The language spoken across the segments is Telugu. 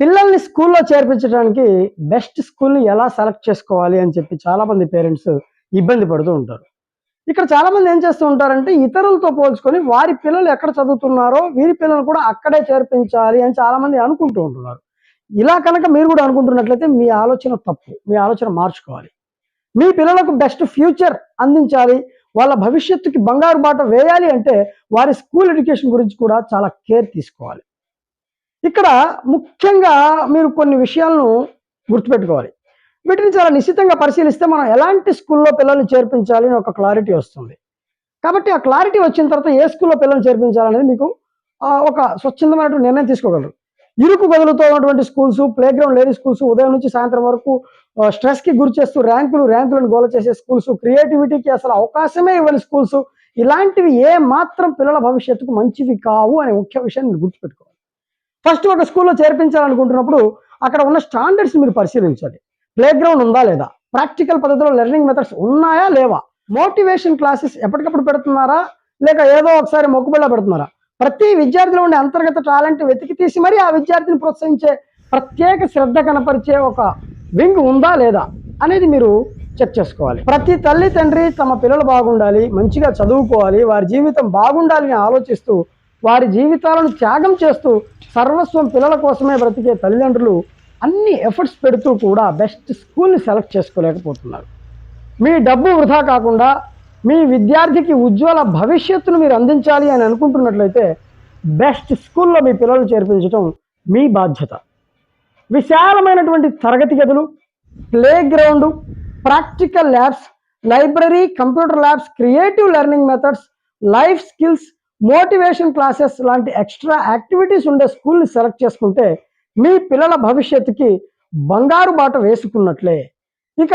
పిల్లల్ని స్కూల్లో చేర్పించడానికి బెస్ట్ స్కూల్ని ఎలా సెలెక్ట్ చేసుకోవాలి అని చెప్పి చాలామంది పేరెంట్స్ ఇబ్బంది పడుతూ ఉంటారు. ఇక్కడ చాలామంది ఏం చేస్తూ ఉంటారంటే ఇతరులతో పోల్చుకొని వారి పిల్లలు ఎక్కడ చదువుతున్నారో వీరి పిల్లలు కూడా అక్కడే చేర్పించాలి అని చాలామంది అనుకుంటూ ఉంటున్నారు. ఇలా కనుక మీరు కూడా అనుకుంటున్నట్లయితే మీ ఆలోచన తప్పు మీ ఆలోచన మార్చుకోవాలి. మీ పిల్లలకు బెస్ట్ ఫ్యూచర్ అందించాలి వాళ్ళ భవిష్యత్తుకి బంగారు బాట వేయాలి అంటే వారి స్కూల్ ఎడ్యుకేషన్ గురించి కూడా చాలా కేర్ తీసుకోవాలి. ఇక్కడ ముఖ్యంగా మీరు కొన్ని విషయాలను గుర్తుపెట్టుకోవాలి. వీటిని చాలా నిశ్చితంగా పరిశీలిస్తే మనం ఎలాంటి స్కూల్లో పిల్లల్ని చేర్పించాలి అని ఒక క్లారిటీ వస్తుంది. కాబట్టి ఆ క్లారిటీ వచ్చిన తర్వాత ఏ స్కూల్లో పిల్లల్ని చేర్పించాలనేది మీకు ఒక స్వచ్ఛందమైనటువంటి నిర్ణయం తీసుకోగలరు. ఇరుకు గదులతో ఉన్నటువంటి స్కూల్స్ ప్లే గ్రౌండ్ లేని స్కూల్స్ ఉదయం నుంచి సాయంత్రం వరకు స్ట్రెస్కి స్ట్రెస్కి గురి చేస్తూ ర్యాంకులు ర్యాంకులను గోల చేసే స్కూల్స్ క్రియేటివిటీకి అసలు అవకాశమే ఇవ్వని స్కూల్స్ ఇలాంటివి ఏ మాత్రం పిల్లల భవిష్యత్తుకు మంచివి కావు అనే ముఖ్య విషయాన్ని మీరు గుర్తుపెట్టుకోవాలి. ఫస్ట్ ఒక స్కూల్లో చేర్పించాలనుకుంటున్నప్పుడు అక్కడ ఉన్న స్టాండర్డ్స్ మీరు పరిశీలించాలి. ప్లే గ్రౌండ్ ఉందా లేదా? ప్రాక్టికల్ పద్ధతిలో లెర్నింగ్ మెథడ్స్ ఉన్నాయా లేవా? మోటివేషన్ క్లాసెస్ ఎప్పటికప్పుడు పెడుతున్నారా? లేక ఏదో ఒకసారి మొక్కుబడిలో పెడుతున్నారా? ప్రతి విద్యార్థిలో ఉండే అంతర్గత టాలెంట్ వెతికి తీసి మరి ఆ విద్యార్థిని ప్రోత్సహించే ప్రత్యేక శ్రద్ధ కనపరిచే ఒక వింగ్ ఉందా లేదా అనేది మీరు చెక్ చేసుకోవాలి. ప్రతి తల్లి తండ్రి తమ పిల్లలు బాగుండాలి మంచిగా చదువుకోవాలి వారి జీవితం బాగుండాలి అని ఆలోచిస్తూ వారి జీవితాలను త్యాగం చేస్తూ సర్వస్వం పిల్లల కోసమే బ్రతికే తల్లిదండ్రులు అన్ని ఎఫర్ట్స్ పెడుతూ కూడా బెస్ట్ స్కూల్ని సెలెక్ట్ చేసుకోలేకపోతున్నారు. మీ డబ్బు వృధా కాకుండా మీ విద్యార్థికి ఉజ్వల భవిష్యత్తును మీరు అందించాలి అని అనుకుంటున్నట్లయితే బెస్ట్ స్కూల్లో మీ పిల్లలు చేర్పించడం మీ బాధ్యత. విశాలమైనటువంటి తరగతి గదులు playground practical labs library computer labs creative learning methods life skills motivation classes లాంటి ఎక్స్ట్రా యాక్టివిటీస్ ఉండే స్కూల్ని సెలెక్ట్ చేసుకుంటే మీ పిల్లల భవిష్యత్తుకి బంగారు బాట వేసుకున్నట్లే. ఇక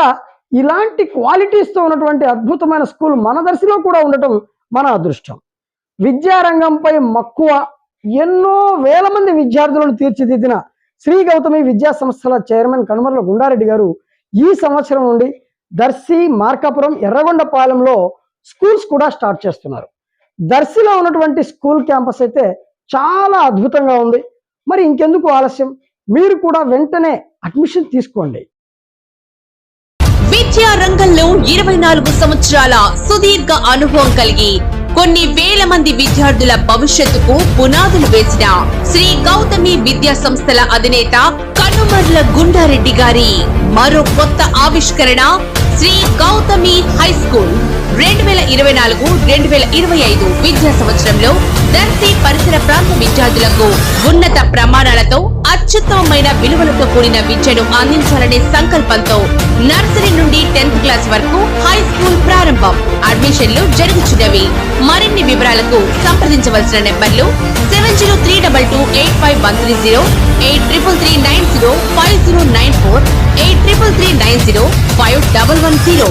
ఇలాంటి క్వాలిటీస్తో ఉన్నటువంటి అద్భుతమైన స్కూల్ మన దర్శిలో కూడా ఉండటం మన అదృష్టం. విద్యారంగంపై మక్కువ ఎన్నో వేల మంది విద్యార్థులను తీర్చిదిద్దిన శ్రీ గౌతమి విద్యా సంస్థల చైర్మన్ కనుమర్ల గుండారెడ్డి గారు ఈ సంవత్సరం నుండి దర్శి మార్కాపురం ఎర్రగొండపాలెంలో స్కూల్స్ కూడా స్టార్ట్ చేస్తున్నారు. దర్శిలో ఉన్నటువంటి స్కూల్ క్యాంపస్ అయితే చాలా అద్భుతంగా ఉంది. మరి ఇంకెందుకు ఆలస్యం? మీరు కూడా వెంటనే అడ్మిషన్ తీసుకోండి. విద్యా రంగంలో ఇరవై నాలుగు సంవత్సరాల సుదీర్ఘ అనుభవం కలిగి కొన్ని వేల మంది విద్యార్థుల భవిష్యత్తుకు పునాదులు వేసిన శ్రీ గౌతమి విద్యా సంస్థల అధినేత కనుమర్ల గుండారెడ్డి గారి మరో కొత్త ఆవిష్కరణ శ్రీ గౌతమి హై స్కూల్. రెండు వేల ఇరవై నాలుగు రెండు వేల ఇరవై ఐదు విద్యా సంవత్సరంలో దర్శి పరిసర ప్రాంత విద్యార్థులకు ఉన్నత ప్రమాణాలతో అత్యుత్తమమైన విలువలతో కూడిన విద్యను అందించాలనే సంకల్పంతో నర్సరీ నుండి టెన్త్ క్లాస్ వరకు హై స్కూల్ ప్రారంభం. అడ్మిషన్లు జరుగుతున్నవి మరిన్ని వివరాలకు సంప్రదించవలసిన నెంబర్లు seven zero three double two eight five one three zero eight triple three nine zero five zero nine four eight triple three nine zero five double one zero.